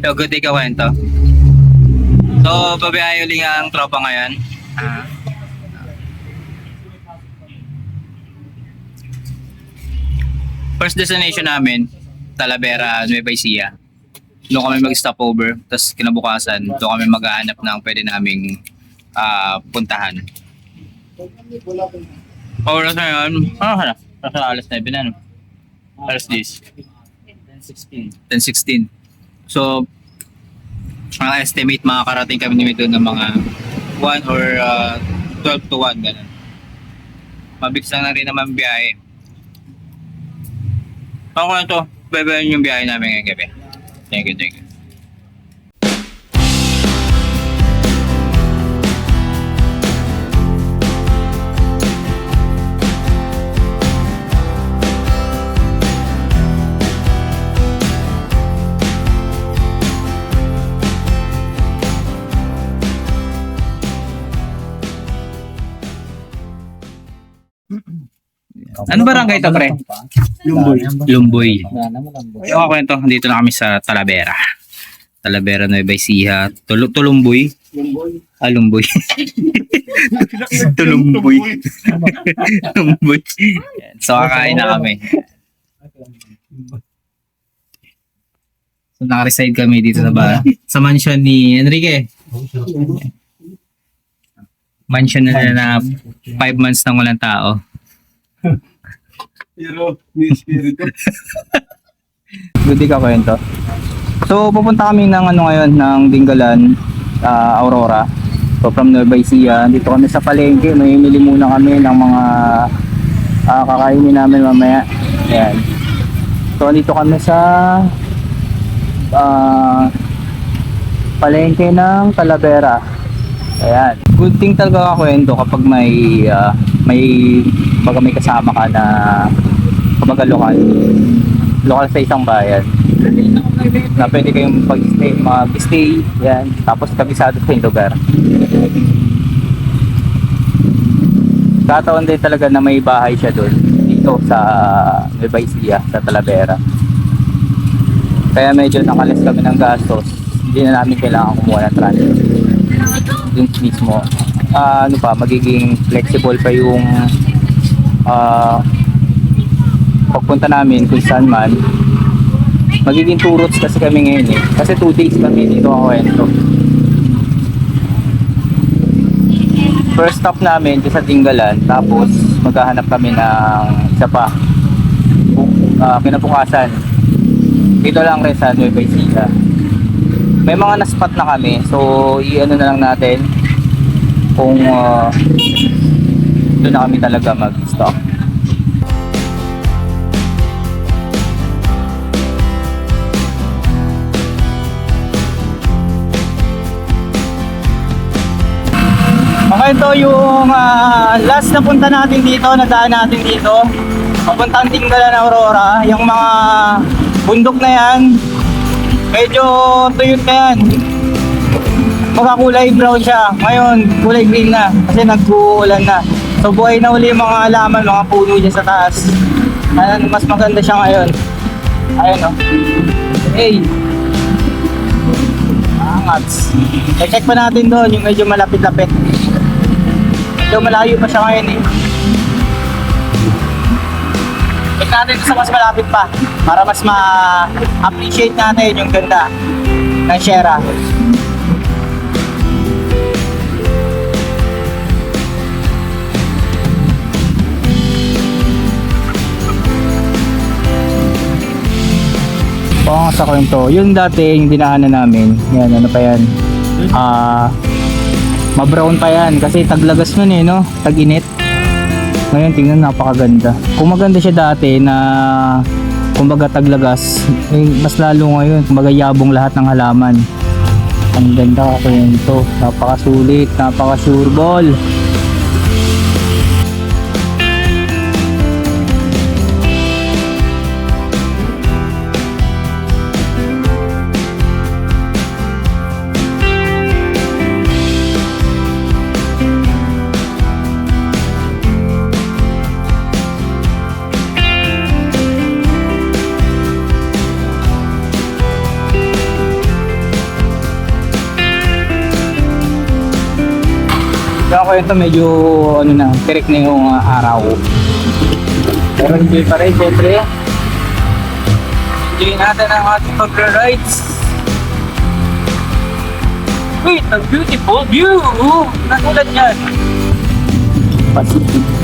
So, good day ka kwento. So, babiyahe ulit ang tropa ngayon. Ah. First destination namin, Talavera, Nueva Ecija. Doon kami mag-stopover, tapos kinabukasan, doon kami maghahanap ng pwede naming ah, puntahan. Oras na yun, ano ka na? Alas 9 na? Alas 10. 16. 10-16. So, mga estimate makakarating kami ni doon ng mga 1 or uh, 12 to 1, ganun. Mabilis lang na rin naman biyahe. Ako na to, bebehan yung biyahe namin ngayong gabi. Thank you, thank you. Ano barangay to, pre? Lumboy. Lumboy. Lumboy. Yung kwento, dito na kami sa Talavera. Talavera Nueva Ecija, Tul Tulumboy. Lumboy. Ah, Lumboy. Tulumboy. Lumboy. So, kakain na kami. So, nakareside kami dito sa ba sa mansion ni Enrique. Mansion na na 5 months nang walang tao. Pero, may espiritu. Good ka kwento. So, pupunta kami ng ano ngayon, ng Dingalan, ah, Aurora. So, from Nueva Ecija, dito kami sa palengke. Mamimili muna kami ng mga ah, kakainin namin mamaya. Ayan. So, dito kami sa ah, palengke ng Talavera. Ayan. Good thing talaga kakwento kapag may ah, may baga may kasama ka na kumbaga lokal. Lokal sa isang bayan. Na pwede kayong pag-stay, mag-stay, yan. Tapos kabisado sa yung lugar. Kataon din talaga na may bahay siya doon dito sa Nueva Ecija, sa Talavera. Kaya medyo nakalis kami ng gastos. Hindi na namin kailangan kumuha ng transfer. Dun mismo. Ah, ano pa, magiging flexible pa yung ah, pagpunta namin kung saan man. Magiging two routes kasi kami ngayon eh. Kasi two days kami dito ako kwento. First stop namin dito sa Tinggalan, tapos maghahanap kami ng isa pa. Ah, kinabukasan. Dito lang rin sa Nueva Ecija. May mga na-spot na kami, so i-ano na lang natin kung ah, doon na kami talaga mag-stop. Ito yung ah, last na punta natin dito, nadaan natin dito. Papuntang Tinggalan, Aurora. Yung mga bundok na yan, medyo tuyot na yan. Magkakulay brown siya. Ngayon, kulay green na kasi nag-uulan na. So buhay na uli mga halaman, mga puno dyan sa taas. Ayan, mas maganda siya ngayon. Ayun o. Hey! Angats. I-check pa natin doon yung medyo malapit-lapit. Medyo malayo pa siya ngayon eh. Check natin sa mas malapit pa para mas ma-appreciate natin yung ganda ng Shera. Oo nga sa kwento. Yung dati, yung dinaanan namin, yan, ano pa yan, ah, ma-brown pa yan kasi taglagas nun eh, no? Tag-init. Ngayon, tingnan, napakaganda. Kung maganda siya dati na, kumbaga taglagas, eh, mas lalo ngayon, kumbaga yabong lahat ng halaman. Ang ganda ka kwento. Napakasulit, napaka-sure ball. kwento, medyo ano na, tirik na yung ah, araw. Pero enjoy pa rin, syempre. Enjoy natin ang ating pag-rides. Wait, a beautiful view! Natulad yan. Pacific.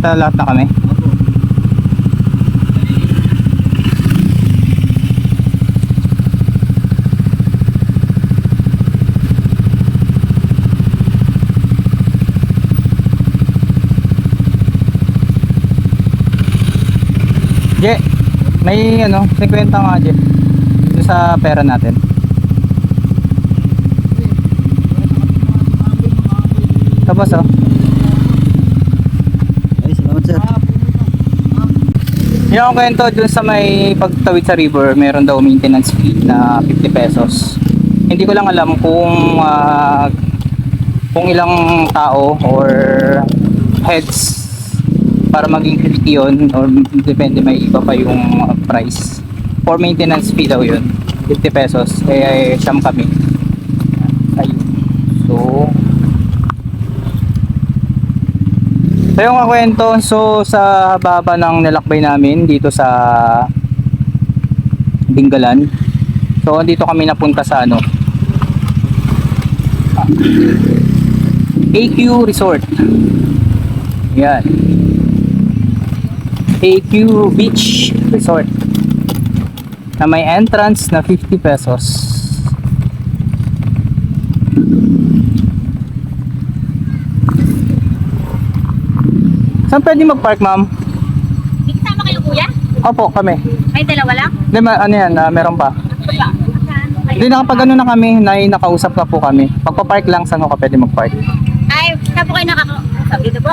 50 lahat na kami. Je, may ano, 50 nga Je. Doon sa pera natin. Tapos oh. Ay, salamat sir. Yung ang kwento dun sa may pagtawid sa river, meron daw maintenance fee na 50 pesos. Hindi ko lang alam kung ah, kung ilang tao or heads para maging 50 yun or depende may iba pa yung price. For maintenance fee daw yun, 50 pesos. Kaya eh, siyam kami. Ayun. So, So yung kwento, so sa baba ng nilakbay namin dito sa Dingalan. So dito kami napunta sa ano AQ Resort. Yan. AQ Beach Resort. Na may entrance na 50 pesos. Saan pwede mag-park, ma'am? May kasama kayo kuya? Opo, kami. May dalawa lang? Hindi, ma- ano yan, ah, meron pa. Hindi, nakapag ano na kami, na nakausap na po kami. Pagpa-park lang, saan ko ka pwede mag-park? Ay, saan po kayo nakakausap? Dito po?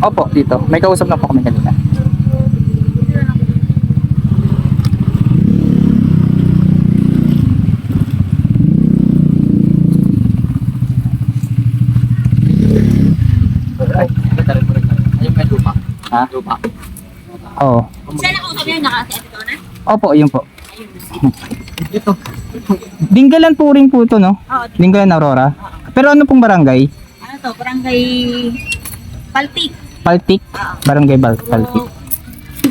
Opo, dito. May kausap na po kami kanina. Ha? Lupa. Oo. Saan nakausap niyo? Nakasi ito na? Opo, yun po. Ayun. Ito. Dinggalan po rin po ito, no? Oo. Dinggalan Aurora. Pero ano pong barangay? Ano to? Barangay Paltik. Paltik? Barangay Bal- Paltik.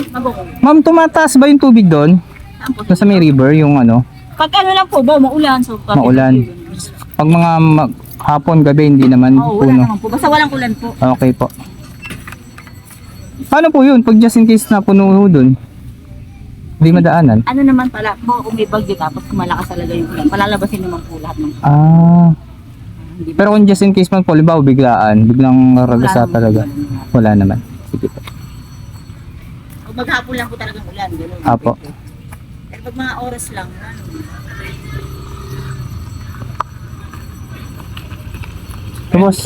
Maboko. Ma'am, tumataas ba yung tubig doon? Saan po? Doon sa may river, yung ano? Pag ano lang po ba? Maulan. So, bakit Maulan. Pag mga mag- hapon, gabi, hindi naman Oo, wala puno. naman po. Basta walang ulan po. Okay po. Paano po yun? Pag just in case na puno ho dun? Hindi madaanan. Ano naman pala, po kung may bagyo tapos malakas talaga yung ulan, palalabasin naman po lahat ng Ah. hindi Pero kung just in case man po, libaw, biglaan, biglang ragasa naman talaga. Wala naman. Sige po. Pag maghapon lang po talagang ulan. Ganun. Apo. Pero pag mga oras lang, ano, Tapos,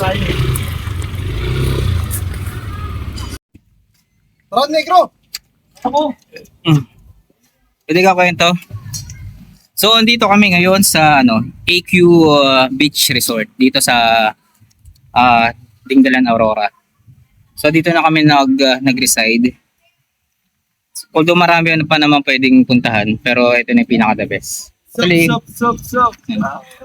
Rod Negro! Ako! pwede ka kwento? So, andito kami ngayon sa ano, AQ uh, Beach Resort dito sa ah Dinggalan Aurora. So, dito na kami nag uh, nag-reside. Although marami ano pa naman pwedeng puntahan, pero ito na yung pinaka the best. Actually, Sup, sup, sup!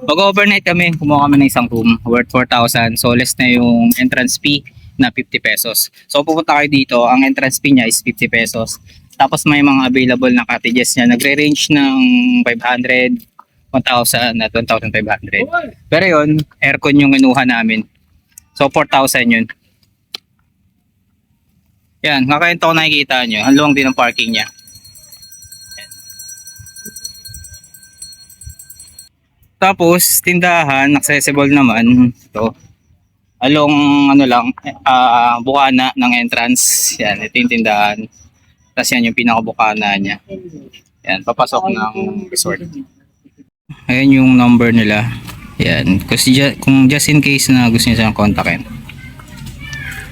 Pag-overnight kami, kumuha kami ng isang room worth 4,000. So less na yung entrance fee na 50 pesos. So pupunta kayo dito, ang entrance fee niya is 50 pesos. Tapos may mga available na cottages niya. Nagre-range ng 500, 1,000 at 1,500. Pero yun, aircon yung inuha namin. So 4,000 yun. Yan, kakain to nakikita nyo. Ang luwang din ang parking niya. Tapos, tindahan, accessible naman. Ito. Along, ano lang, ah bukana ng entrance. Yan, ito yung tindahan. Tapos yan yung pinakabukana niya. Yan, papasok ng resort. Ayan yung number nila. Yan. Kasi kung just in case na gusto niyo silang kontakin.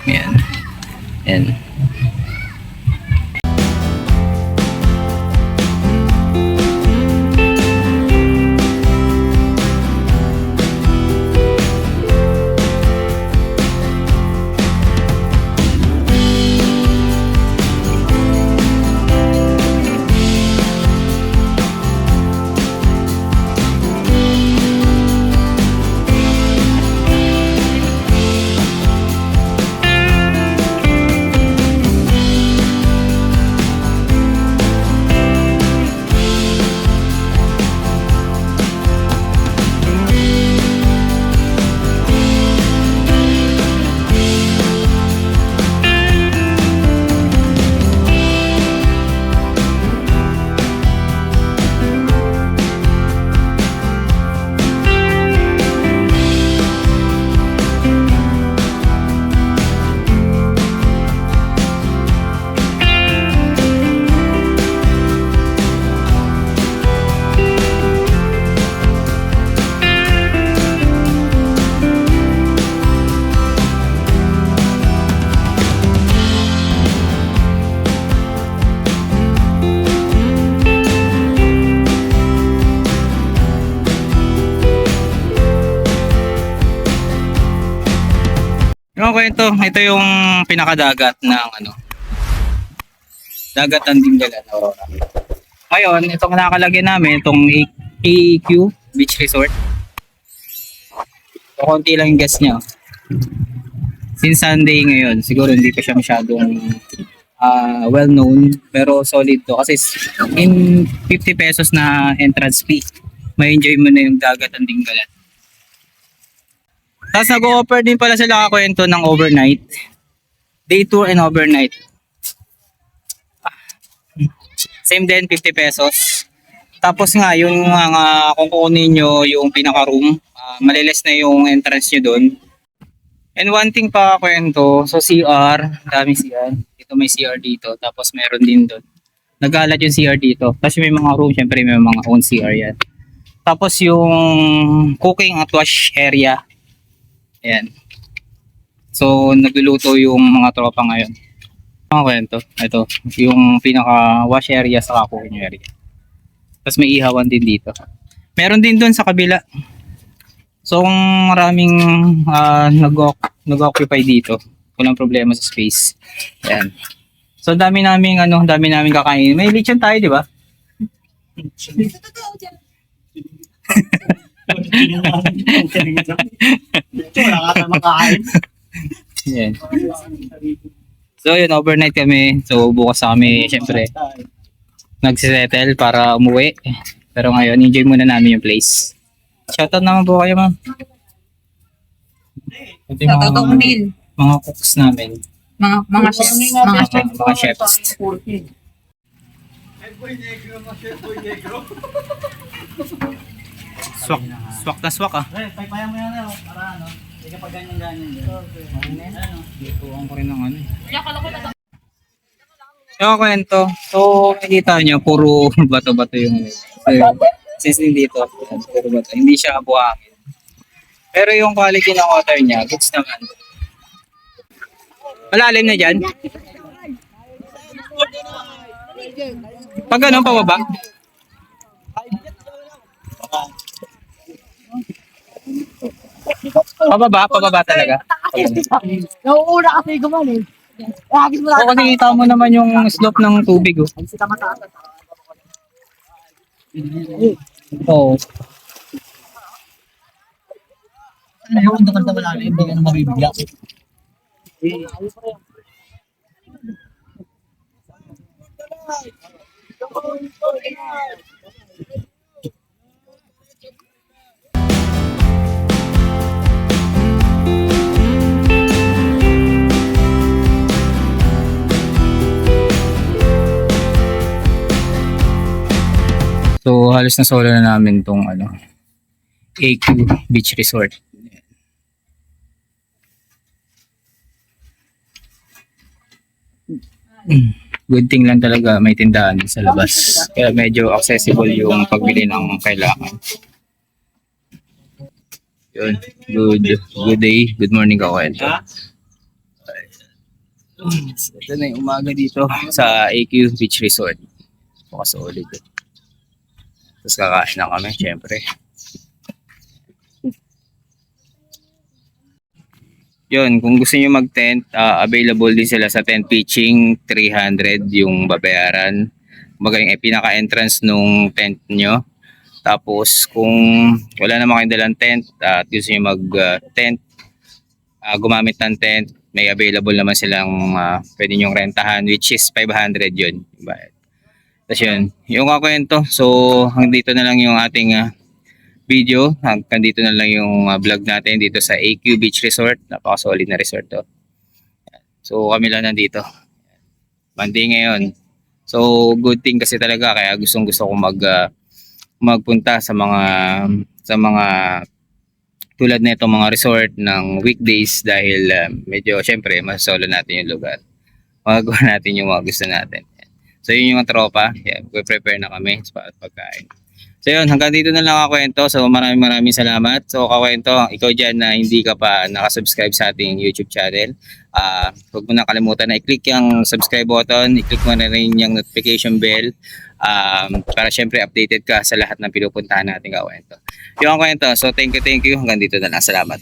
Yan. Yan. Yung kwento, ito yung pinakadagat ng ano. Dagat ng Dingalan, Aurora. Ngayon, itong nakalagyan namin, itong AQ Beach Resort. So, konti lang yung gas niya. Since Sunday ngayon, siguro hindi pa siya masyadong ah, well known, pero solid to. Kasi in 50 pesos na entrance fee, may enjoy mo na yung dagat ng Dingalan. Tapos nag-offer din pala sila kakwento ng overnight. Day tour and overnight. Same din, 50 pesos. Tapos nga, yung mga kung kukunin nyo yung pinaka-room, ah, maliles na yung entrance nyo doon. And one thing pa kwento, so CR, dami CR. Dito may CR dito, tapos meron din doon. Nagalat yung CR dito. Kasi may mga room, syempre may mga own CR yan. Tapos yung cooking at wash area, Ayan. So, nagluluto yung mga tropa ngayon. Ang kwento, ito, yung pinaka wash area sa cooking area. Tapos may ihawan din dito. Meron din doon sa kabila. So, kung maraming nag- nag-occupy dito, walang problema sa space. Ayan. So, dami naming ano, dami naming kakain. May lechon tayo, di ba? Wala ka tayo makain. Ayan. So, yun, overnight kami. So, bukas na kami, syempre, nagsisettle para umuwi. Pero ngayon, enjoy muna namin yung place. Shoutout naman po kayo, ma'am. Ito yung mga, Shoutout Neil. mga cooks namin. Mga, mga chefs. Mga Mga, chefs. mga chefs. Swak, swak na swak ah. Eh, paypayan mo yan eh, oh, para ano, hindi ka pa ganyan-ganyan. Okay. Ano? Dito ang ko rin ng ano. Yung kwento. So, nakikita nyo, puro bato-bato yung so, since dito, puro bato. Hindi siya buhangin. Pero yung quality ng water niya, goods naman. Malalim na dyan. Pag ganun, pababa. Pababa, pababa talaga. Nauuna kasi gumaling. Lagi mo O kasi kita mo naman yung slope ng tubig. Oh. Oo. Ano yun, doon ka wala na, hindi ka na mabibigla. So halos na solo na namin tong ano AQ Beach Resort. Good thing lang talaga may tindahan sa labas. Kaya medyo accessible yung pagbili ng kailangan. Yun. Good, good day. Good morning ka kwento. Ito na yung umaga dito sa AQ Beach Resort. Pakasolid. Tapos kakain na kami, syempre. Yun, kung gusto niyo mag-tent, ah, available din sila sa tent pitching, 300 yung babayaran. Magaling ay pinaka-entrance nung tent nyo. Tapos kung wala naman kayong dalang tent at gusto niyo mag-tent, ah, gumamit ng tent, may available naman silang ah, pwede nyong rentahan which is 500 yun. Tapos yun, yung kakwento. So, hanggang dito na lang yung ating ah, video. Hanggang dito na lang yung ah, vlog natin dito sa AQ Beach Resort. Napaka-solid na resort to. So, kami lang nandito. Monday ngayon. So, good thing kasi talaga kaya gustong gusto ko mag ah, magpunta sa mga sa mga tulad na itong mga resort ng weekdays dahil ah, medyo syempre mas solo natin yung lugar. Magagawa natin yung mga gusto natin. So yun yung tropa. Yeah, prepare na kami sa pagkain. So yun, hanggang dito na lang ako kwento. So maraming maraming salamat. So kakwento, ikaw dyan na hindi ka pa nakasubscribe sa ating YouTube channel. ah huwag mo na kalimutan na i-click yung subscribe button. I-click mo na rin yung notification bell. Um, para syempre updated ka sa lahat ng pinupuntahan nating kakwento. Yung kwento. So thank you, thank you. Hanggang dito na lang. Salamat.